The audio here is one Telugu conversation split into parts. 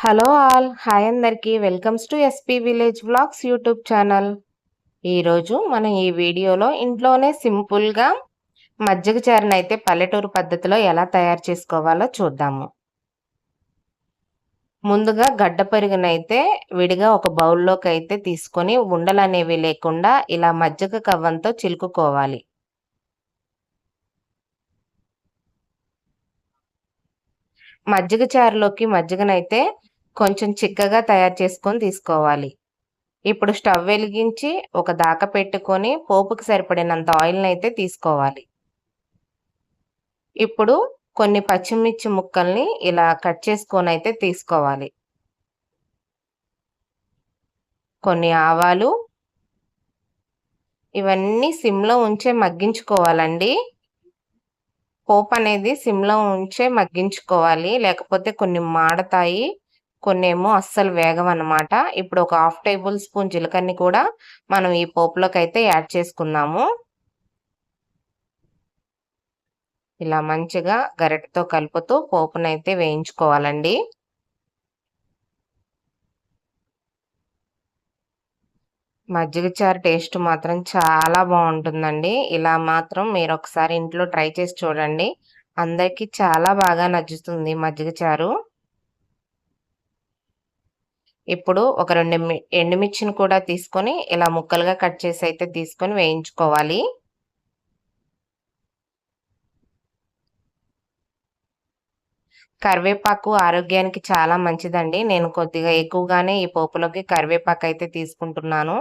హలో ఆల్ హాయ్ అందరికీ. Welcomes to SP village vlogs YouTube channel. ఈరోజు మనం ఈ వీడియోలో ఇంట్లోనే సింపుల్గా మజ్జిగ చారుని అయితే పల్లెటూరు పద్ధతిలో ఎలా తయారు చేసుకోవాలో చూద్దాము. ముందుగా గడ్డ పెరుగునైతే విడిగా ఒక బౌల్లోకి అయితే తీసుకొని ఉండలు అనేవి లేకుండా ఇలా మజ్జిగ కవ్వంతో చిలుకుకోవాలి. మజ్జిగ చారులోకి మజ్జిగనైతే కొంచెం చిక్కగా తయారు చేసుకొని తీసుకోవాలి. ఇప్పుడు స్టవ్ వెలిగించి ఒక దాక పెట్టుకొని పోపుకి సరిపడినంత ఆయిల్ని అయితే తీసుకోవాలి. ఇప్పుడు కొన్ని పచ్చిమిర్చి ముక్కల్ని ఇలా కట్ చేసుకొని అయితే తీసుకోవాలి. కొన్ని ఆవాలు. ఇవన్నీ సిమ్లో ఉంచే మగ్గించుకోవాలండి. పోపు అనేది సిమ్లో ఉంచే మగ్గించుకోవాలి. లేకపోతే కొన్ని మాడతాయి. కొన్ని ఏమో అస్సలు వేగం అనమాట ఇప్పుడు ఒక హాఫ్ టేబుల్ స్పూన్ జీలకర్రని కూడా మనం ఈ పోపులోకి అయితే యాడ్ చేసుకుందాము. ఇలా మంచిగా గరిటతో కలుపుతూ పోపునైతే వేయించుకోవాలండి. మజ్జిగ చారు టేస్ట్ మాత్రం చాలా బాగుంటుందండి. ఇలా మాత్రం మీరు ఒకసారి ఇంట్లో ట్రై చేసి చూడండి. అందరికీ చాలా బాగా నచ్చుతుంది మజ్జిగ చారు. ఇప్పుడు ఒక రెండు ఎండుమిర్చిని కూడా తీసుకొని ఇలా ముక్కలుగా కట్ చేసి అయితే తీసుకొని వేయించుకోవాలి. కరివేపాకు ఆరోగ్యానికి చాలా మంచిదండి. నేను కొద్దిగా ఎక్కువగానే ఈ పోపులోకి కరివేపాకు అయితే తీసుకుంటున్నాను.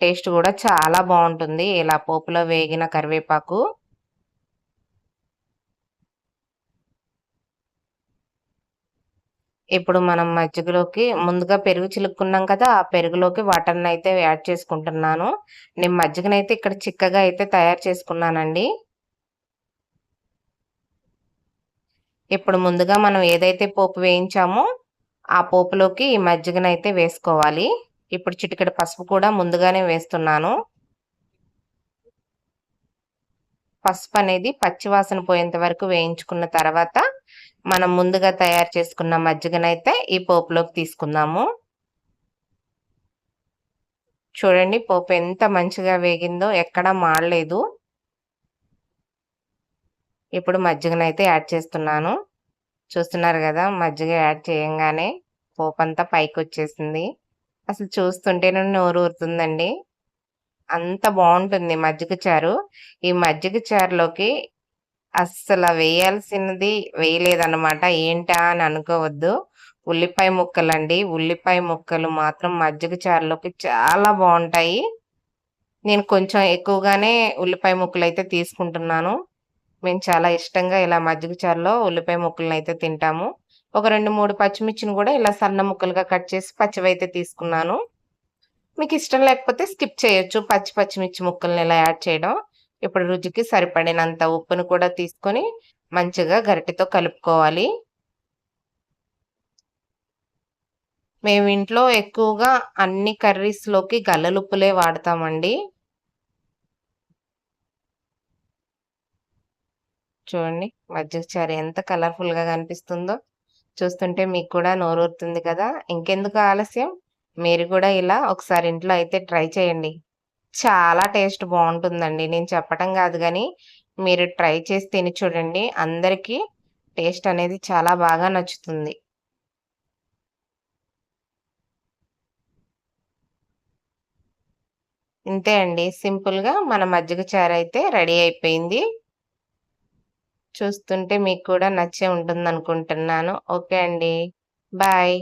టేస్ట్ కూడా చాలా బాగుంటుంది. ఇలా పోపులో వేగిన కరివేపాకు. ఇప్పుడు మనం మజ్జిగలోకి ముందుగా పెరుగు చిలుక్కున్నాం కదా ఆ పెరుగులోకి వాటర్ని అయితే యాడ్ చేసుకుంటున్నాను. నేను మజ్జిగనైతే ఇక్కడ చిక్కగా అయితే తయారు చేసుకున్నానండి. ఇప్పుడు ముందుగా మనం ఏదైతే పోపు వేయించామో ఆ పోపులోకి ఈ మజ్జిగనైతే వేసుకోవాలి. ఇప్పుడు చిటికెడు పసుపు కూడా ముందుగానే వేస్తున్నాను. పసుపు అనేది పచ్చివాసన పోయేంత వరకు వేయించుకున్న తర్వాత మనం ముందుగా తయారు చేసుకున్న మజ్జిగనైతే ఈ పోపులోకి తీసుకుందాము. చూడండి పోపు ఎంత మంచిగా వేగిందో ఎక్కడా మాడలేదు. ఇప్పుడు మజ్జిగనైతే యాడ్ చేస్తున్నాను. చూస్తున్నారు కదా మజ్జిగ యాడ్ చేయంగానే పోపంతా అంతా పైకి వచ్చేసింది అసలు చూస్తుంటేనే నోరు ఊరుతుందండి. అంత బాగుంటుంది మజ్జిగ చారు. ఈ మజ్జిగ చారులోకి అస్సలు వేయాల్సినది వేయలేదన్నమాట. ఏంటా అని అనుకోవద్దు. ఉల్లిపాయ ముక్కలండి. ఉల్లిపాయ ముక్కలు మాత్రం మజ్జిగ చారులోకి చాలా బాగుంటాయి. నేను కొంచెం ఎక్కువగానే ఉల్లిపాయ ముక్కలు అయితే తీసుకుంటున్నాను. మేము చాలా ఇష్టంగా ఇలా మజ్జిగ చారులో ఉల్లిపాయ ముక్కలను అయితే తింటాము. ఒక రెండు మూడు పచ్చిమిర్చిని కూడా ఇలా సన్న ముక్కలుగా కట్ చేసి పచ్చివైతే తీసుకున్నాను. మీకు ఇష్టం లేకపోతే స్కిప్ చేయొచ్చు పచ్చి పచ్చిమిర్చి ముక్కల్ని ఇలా యాడ్ చేయడం. ఇప్పుడు రుచికి సరిపడినంత ఉప్పును కూడా తీసుకొని మంచిగా గరిటెతో కలుపుకోవాలి. మేము ఇంట్లో ఎక్కువగా అన్ని కర్రీస్లోకి గల్లలుప్పులే వాడతామండి. చూడండి. మజ్జిగ చారు ఎంత కలర్ఫుల్గా కనిపిస్తుందో. చూస్తుంటే మీకు కూడా నోరూరుతుంది కదా. ఇంకెందుకు ఆలస్యం? మీరు కూడా ఇలా ఒకసారి ఇంట్లో అయితే ట్రై చేయండి. చాలా టేస్ట్ బాగుంటుందండి. నేను చెప్పటం కాదు కానీ మీరు ట్రై చేసి తిని చూడండి. అందరికీ టేస్ట్ అనేది చాలా బాగా నచ్చుతుంది. ఇంతే అండి. సింపుల్గా మన మజ్జిగ చారు అయితే రెడీ అయిపోయింది. చూస్తుంటే మీకు కూడా నచ్చే ఉంటుంది అనుకుంటున్నాను ఓకే అండి. బాయ్.